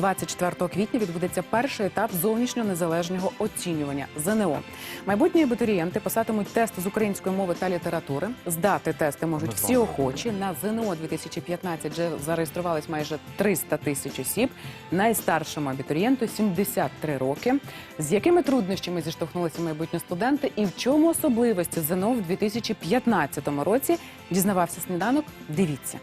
24 квітня відбудеться перший етап зовнішньо незалежного оцінювання ЗНО. Майбутні абітурієнти писатимуть тест з української мови та літератури. Здати тести можуть всі охочі. На ЗНО 2015 вже зареєструвались майже 300 тисяч осіб. Найстаршому абітурієнту 73 роки. З якими труднощами зіштовхнулися майбутні студенти, і в чому особливості ЗНО в 2015 році дізнавався сніданок. Дивіться.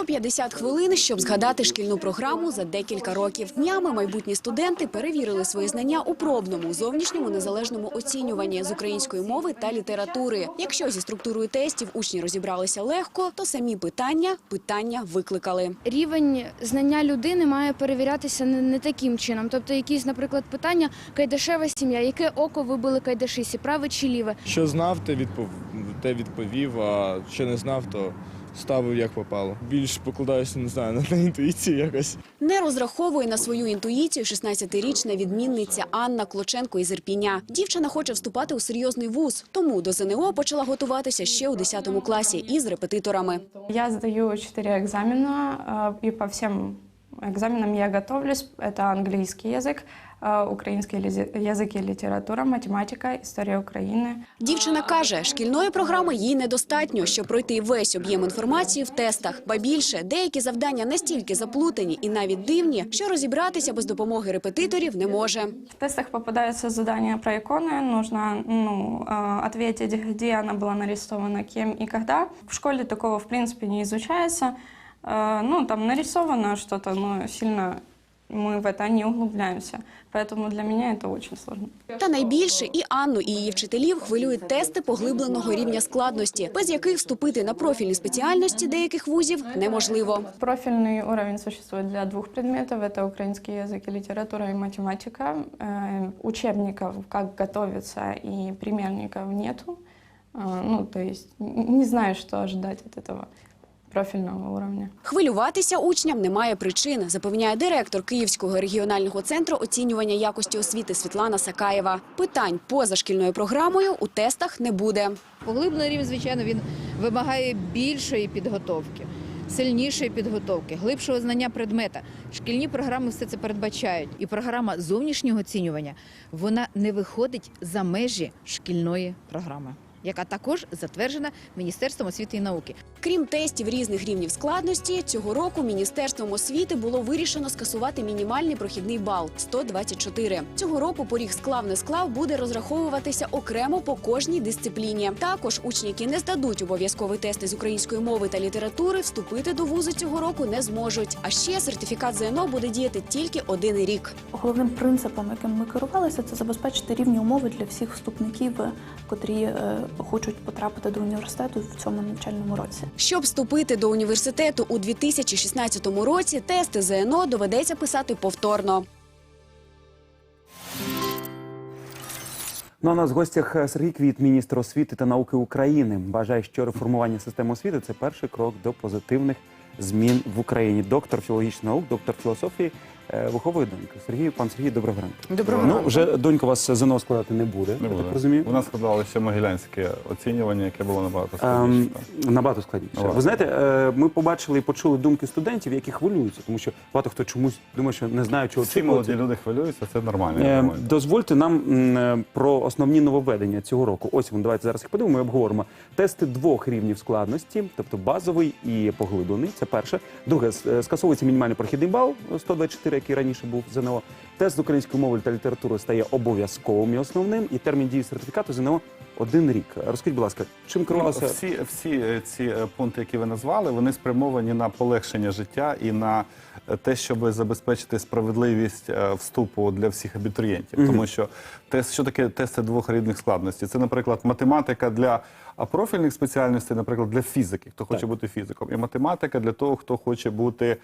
150 хвилин, щоб згадати шкільну програму за декілька років. Днями майбутні студенти перевірили свої знання у пробному зовнішньому незалежному оцінюванні з української мови та літератури. Якщо зі структурою тестів учні розібралися легко, то самі питання питання викликали. рівень знання людини має перевірятися не, таким чином. Тобто, якісь, наприклад, питання Кайдашева сім'я, яке око вибили Кайдашисі, праве чи ліве? Що знав, те відпов... те відповів, а що не знав, то ставив як попало. Більш покладаюся, не знаю, на, на інтуїцію якось. Не розраховує на свою інтуїцію 16-річна відмінниця Анна Клоченко із Ірпіня. Дівчина хоче вступати у серйозний вуз, тому до ЗНО почала готуватися ще у 10 класі із репетиторами. Я сдаю четыре экзамена, э, и по всем экзаменам я готовлюсь. Это английский язык, э, украинский лизи- язык и литература, математика, история Украины. Дівчина каже, шкільної програми їй недостатньо, щоб пройти весь об'єм інформації в тестах. Ба більше, деякі завдання настільки заплутані і навіть дивні, що розібратися без допомоги репетиторів не може. В тестах попадаются задания про иконы. Нужно ну, э, ответить, где она была нарисована, кем и когда. В школе такого, в принципе, не изучается. Э, Ну, там нарисовано что-то, но сильно мы в это не углубляемся. Поэтому для меня это очень сложно. Та найбільше і Анну, і її вчителів хвилюють тести поглибленого рівня складності, без яких вступити на профільні спеціальності деяких вузів неможливо. Профильный уровень существует для двух предметов. Это украинский язык и литература и математика. Э, Учебников, как готовиться, и примерников нету. Э, Ну, то есть н- не знаю, что ожидать от этого профильного уровня. Хвилюватися учням немає причин, запевняє директор Київського регіонального центру оцінювання якості освіти Світлана Сакаєва. Питань поза шкільною програмою у тестах не буде. Поглиблений рівень, звичайно, він вимагає більшої підготовки, сильнішої підготовки, глибшого знання предмета. Шкільні програми все це передбачають. І програма зовнішнього оцінювання вона не виходить за межі шкільної програми, яка також затверджена Міністерством освіти і науки. Крім тестів різних рівнів складності, цього року міністерством освіти було вирішено скасувати мінімальний прохідний бал 124. Цього року поріг склав не склав буде розраховуватися окремо по кожній дисципліні. Також учні, які не здадуть обов'язковий тест з української мови та літератури, вступити до вузу цього року не зможуть. А ще сертифікат ЗНО буде діяти тільки один рік. Головним принципом, яким ми керувалися, це забезпечити рівні умови для всіх вступників, котрі е, хочуть потрапити до університету в цьому навчальному році. Щоб вступити до університету у 2016 році, тести ЗНО доведеться писати повторно. Ну а у нас в гостях е, Сергій Квіт, міністр освіти та науки України. Бажає, що реформування системи освіти це перший крок до позитивних змін в Україні. Доктор філологічних наук, доктор філософії виховує доньку. Сергій, пан Сергій, доброго ранку. Доброго ну, ранку. вже донька вас ЗНО складати не буде. Не я буде. так розумію. У нас складалося могилянське оцінювання, яке було набагато Ем, складніше. набагато складніше. Набагато. Ви знаєте, е, ми побачили і почули думки студентів, які хвилюються, тому що багато хто чомусь думає, що не знає, чого Всі очікувати. молоді люди хвилюються, це нормально. я Е, думаю. Дозвольте нам м, е, про основні нововведення цього року. Ось вони, давайте зараз їх подивимо і обговоримо. Тести двох рівнів складності, тобто базовий і поглиблений. Це перше. Друге, с- е, скасовується мінімальний прохідний бал 124, який раніше був ЗНО. Тест з української мови та літератури стає обов'язковим і основним, і термін дії сертифікату ЗНО один рік. Розкажіть, будь ласка, чим Ну, всі, всі е, ці е, пункти, які ви назвали, вони спрямовані на полегшення життя і на е, те, щоб забезпечити справедливість вступу для всіх абітурієнтів. Тому що тест, що таке тести двох рівних складностей? Це, наприклад, математика для а, профільних спеціальностей, наприклад, для фізики, хто хоче бути фізиком, і математика для того, хто хоче бути,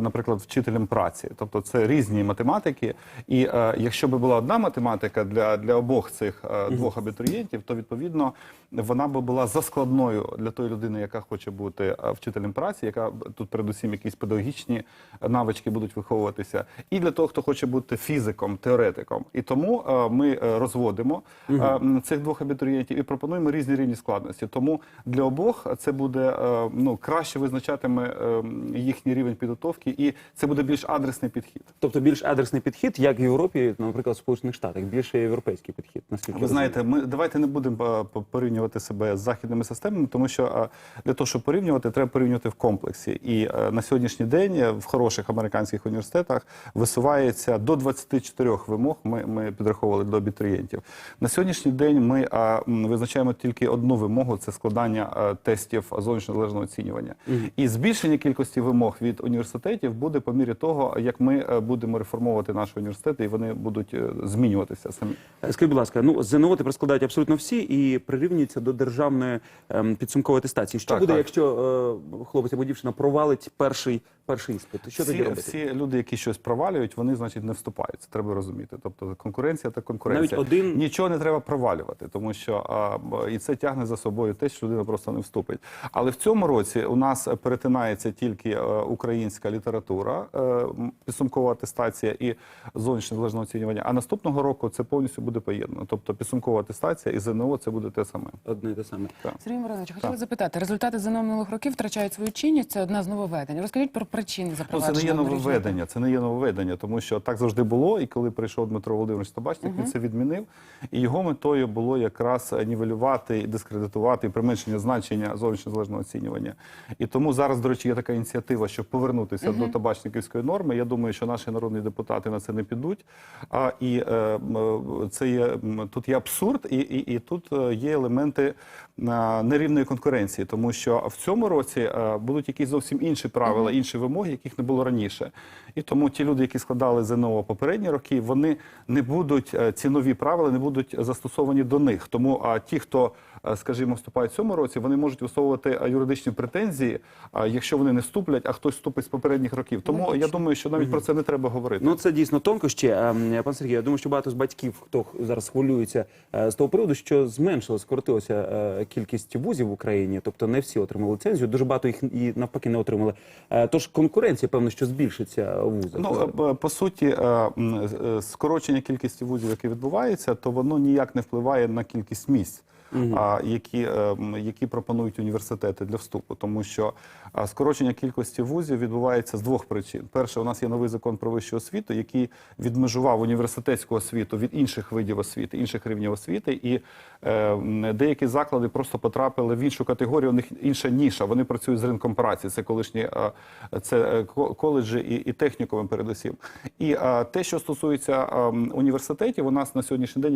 наприклад, вчителем праці. Тобто це різні математики. І е, якщо би була одна математика для, для обох цих е, двох абітурієнтів, то відповідно вона би була заскладною для тої людини, яка хоче бути е, вчителем праці, яка тут передусім якісь педагогічні навички будуть виховуватися, і для того, хто хоче бути фізиком, теоретиком. І тому е, ми е, розводимо е, цих двох абітурієнтів і пропонуємо різні рівні складності. Складності. Тому для обох це буде е, ну краще визначатиме е, їхній рівень підготовки, і це буде більш адресний підхід. Тобто більш адресний підхід, як в Європі, наприклад, в Сполучених Штатах, більше європейський підхід. Наскільки Ви знаєте, ми давайте не будемо е, порівнювати себе з західними системами, тому що для того, щоб порівнювати, треба порівнювати в комплексі. І на сьогоднішній день в хороших американських університетах висувається до 24 вимог. Ми, ми підраховували до абітурієнтів. На сьогоднішній день ми визначаємо тільки одну вимогу: це складання е, тестів зовнішньо залежного оцінювання. І збільшення кількості вимог від університетів буде по мірі того, як ми е, будемо реформовувати наші університети, і вони будуть е, змінюватися самі. Скажіть, будь ласка, ну ЗНО тепер складають абсолютно всі і прирівнюються до державної ем, підсумкової атестації. Що Так, буде, так. якщо е, хлопець або дівчина провалить перший перший іспит? Що тоді всі, робити? всі люди, які щось провалюють, вони значить не вступають. Це треба розуміти. Тобто конкуренція та конкуренція. Навіть один- нічого не треба провалювати, тому що а, і це тягне за собою те, що людина просто не вступить. Але в цьому році у нас перетинається тільки е, українська література, е, підсумкова атестація і зовнішнє залежне оцінювання. А наступного року це повністю буде поєднано. Тобто підсумкова атестація і ЗНО це буде те саме. Одне і те саме. Сергій Миронович, хотіла запитати, результати ЗНО минулих років втрачають свою чинність. Це одна з нововведень. Розкажіть про причини Ну, запровадження. це не є нововведення, це не є нововведення, тому що так завжди було. І коли прийшов Дмитро Володимирович Табачник, він це відмінив. І його метою було якраз нівелювати, і дискредитувати і применшення значення зовнішньо залежного оцінювання. І тому зараз, до речі, є така ініціатива, щоб повернутися до табачниківської норми. Я думаю, що наші народні депутати на це не підуть. А і е, це є тут є абсурд, і, і, і тут е, є елементи е, нерівної конкуренції, тому що в цьому році е, будуть якісь зовсім інші правила, інші вимоги, яких не було раніше. І тому ті люди, які складали ЗНО попередні роки, вони не будуть е, ці нові правила не будуть застосовані до них. Тому а ті, хто е, скажімо, вступають в цьому році, вони можуть висовувати юридичні претензії, якщо вони не вступлять, а хтось вступить з попередніх років. Тому я думаю, що навіть про це не треба говорити. Ну це дійсно тонкощі. Ем, Пан Сергій, я думаю, що багато з батьків, хто зараз хвилюється е, з того приводу, що зменшилась, скоротилася е, кількість вузів в Україні, тобто не всі отримали ліцензію. Дуже багато їх і навпаки не отримали. Е, Тож конкуренція, певно, що збільшиться вузах. Ну, по суті, скорочення кількості вузів, яке відбувається, то воно ніяк не впливає на кількість місць. А, які, е, які пропонують університети для вступу, тому що скорочення кількості вузів відбувається з двох причин. Перше, у нас є новий закон про вищу освіту, який відмежував університетську освіту від інших видів освіти, інших рівнів освіти, і е, деякі заклади просто потрапили в іншу категорію. У них інша ніша. Вони працюють з ринком праці. Це колишні це е, коледжі і, і технікуми, передусім. І те, що стосується е, університетів, у нас на сьогоднішній день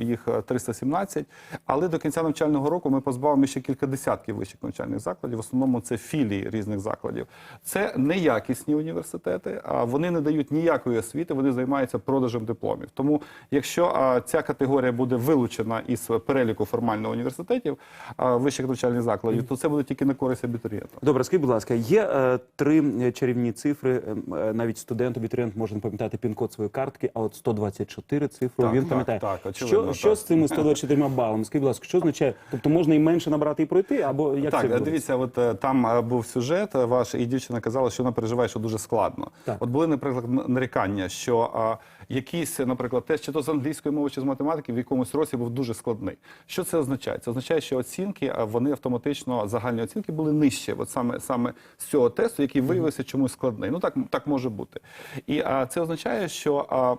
їх, е, е, 317, але до кінця навчального року ми позбавимо ще кілька десятків вищих навчальних закладів. В основному це філії різних закладів. Це неякісні університети, а вони не дають ніякої освіти, вони займаються продажем дипломів. Тому, якщо ця категорія буде вилучена із переліку формально університетів вищих навчальних закладів, то це буде тільки на користь абітурієнта. Добре, скажіть, будь ласка, є е, три чарівні цифри. е, е, навіть студент, абітурієнт може не пам'ятати пін-код своєї картки, а от 124 цифру Так, він так, пам'ятає. так, очевидно, що, що з цими 124 балами? Скажіть, будь ласка, що означає? Тобто можна і менше набрати і пройти, або як це так, дивіться, от е, там е, був сюжет е, ваш, і дівчина казала, що вона переживає, що дуже складно. Так. От були, наприклад, нарікання, що а, якийсь, наприклад, тест чи то з англійської мови, чи з математики в якомусь році був дуже складний. Що це означає? Це означає, що оцінки вони автоматично загальні оцінки були нижче, от саме саме з цього тесту, який виявився чомусь складний. Ну так так може бути. І а, це означає, що а,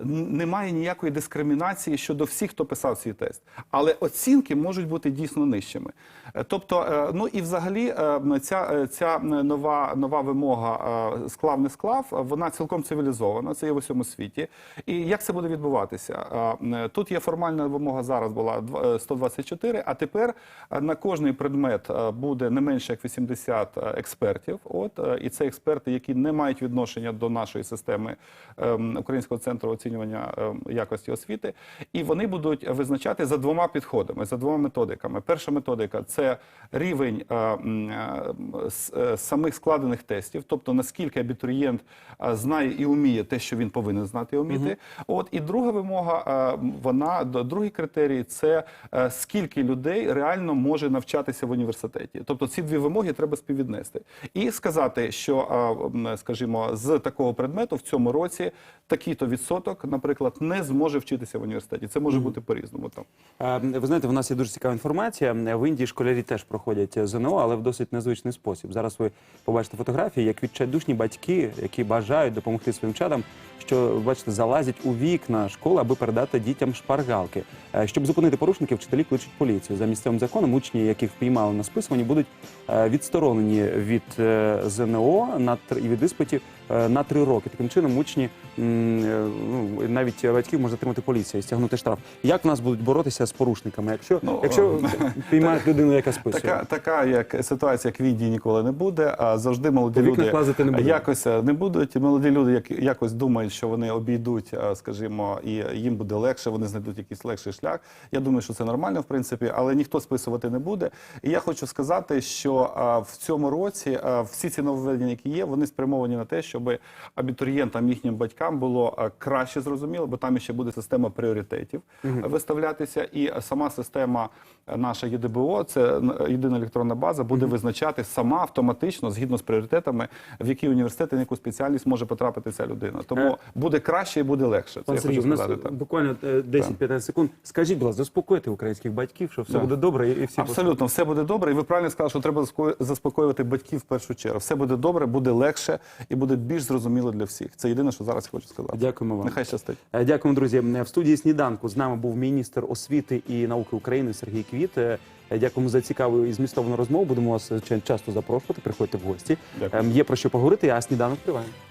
немає ніякої дискримінації щодо всіх, хто писав цей тест. Але оцінки можуть бути дійсно нижчими. Е, Тобто, е, ну і взагалі е, ця, ця нова, нова вимога склав не склав, вона цілком цивілізована, це є в усьому світі. І як це буде відбуватися? Тут є формальна вимога зараз була дв- е, 124, а тепер на кожний предмет буде не менше як 80 експертів. От і це експерти, які не мають відношення до нашої системи ем, Українського центру оцінювання ем, якості освіти, і вони будуть визначати за двома підходами, за двома методиками. Перша методика це рівень е, е, е, самих складених тестів, тобто наскільки абітурієнт знає і вміє те, що він повинен знати і вміти. От і друга вимога, вона другий критерій це скільки людей реально може навчатися в університеті. Тобто ці дві вимоги треба співвіднести і сказати, що скажімо, з такого предмету в цьому році такий-то відсоток діток, наприклад, не зможе вчитися в університеті. Це може бути по-різному там. Е, Ви знаєте, в нас є дуже цікава інформація. В Індії школярі теж проходять ЗНО, але в досить незвичний спосіб. Зараз ви побачите фотографії, як відчайдушні батьки, які бажають допомогти своїм чадам, що бачите, залазять у вікна школи, аби передати дітям шпаргалки. Е, Щоб зупинити порушників, вчителі кличуть поліцію. За місцевим законом учні, яких впіймали на списуванні, будуть е, відсторонені від е, ЗНО на від іспитів е, на три роки. Таким чином, учні е, ну, навіть батьків може затримати поліція і стягнути штраф. Як в нас будуть боротися з порушниками, якщо, Ну, якщо піймають людину, яка списує? Така, така як ситуація, як в Індії ніколи не буде. А завжди молоді люди не якось е, не будуть. Молоді люди як, якось думають, що вони обійдуть, е, скажімо, і їм буде легше, вони знайдуть якийсь легший шлях. Я думаю, що це нормально, в принципі, але ніхто списувати не буде. І я хочу сказати, що е, в цьому році е, всі ці нововведення, які є, вони спрямовані на те, щоб абітурієнтам, їхнім батькам було е, краще зрозуміло, бо там ще буде система пріоритетів е, виставлятися, і сама система е, наша ЄДБО, це єдина електронна база, буде визначати сама автоматично, згідно з пріоритетами, в який університет і на яку спеціальність може потрапити ця людина. Тому буде краще і буде легше. Це Пан Сергій, у нас так. буквально е, 10-15 секунд. Скажіть, будь ласка, заспокойте українських батьків, що все Так. буде добре і всі Абсолютно, все буде добре. І ви правильно сказали, що треба заспокоювати батьків в першу чергу. Все буде добре, буде легше і буде більш зрозуміло для всіх. Це єдине, що зараз хочу сказати. Дякуємо вам. Нехай щастить. Е, Дякуємо, друзі. Е, В студії сніданку з нами був міністр освіти і науки України Сергій Квіт. Е, Дякуємо за цікаву і змістовну розмову. Будемо вас часто запрошувати. Приходьте в гості. Дякую. Ем, Є про що поговорити, а сніданок триває.